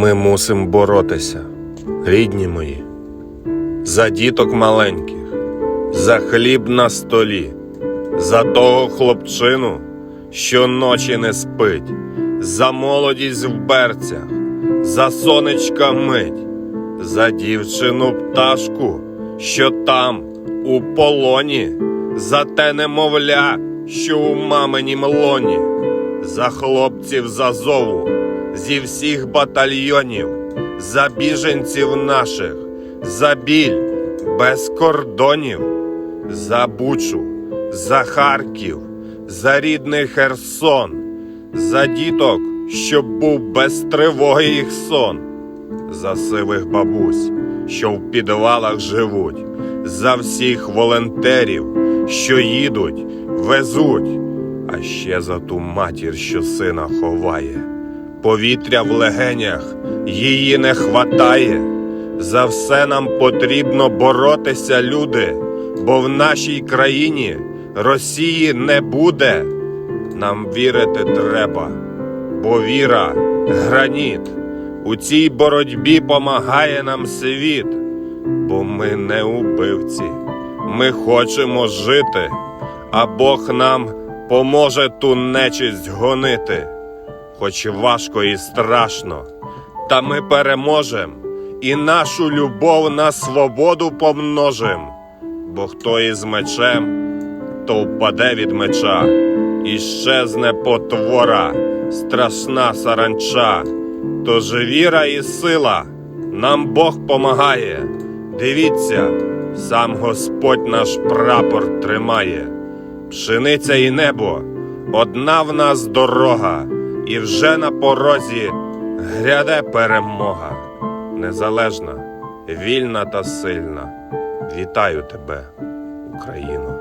Ми мусимо боротися, рідні мої, за діток маленьких, за хліб на столі, за того хлопчину, що ночі не спить, за молодість в берцях, за сонечка мить, за дівчину пташку, що там, у полоні, за те немовля, що у маминім лоні, за хлопців з Азову, зі всіх батальйонів, за біженців наших, за біль без кордонів, за Бучу, за Харків, за рідний Херсон, за діток, щоб був без тривоги їх сон, за сивих бабусь, що в підвалах живуть, за всіх волонтерів, що їдуть, везуть, а ще за ту матір, що сина ховає. Повітря в легенях її не хватає. За все нам потрібно боротися, люди, бо в нашій країні Росії не буде. Нам вірити треба, бо віра граніт. У цій боротьбі помагає нам світ, бо ми не убивці, ми хочемо жити, а Бог нам поможе ту нечисть гонити. Хоч важко і страшно, та ми переможем і нашу любов на свободу помножим. Бо хто із мечем, то впаде від меча, і щезне потвора, страшна саранча. Тож віра і сила нам Бог помагає. Дивіться, сам Господь наш прапор тримає. Пшениця і небо, одна в нас дорога, і вже на порозі гряде перемога. Незалежна, вільна та сильна. Вітаю тебе, Україно.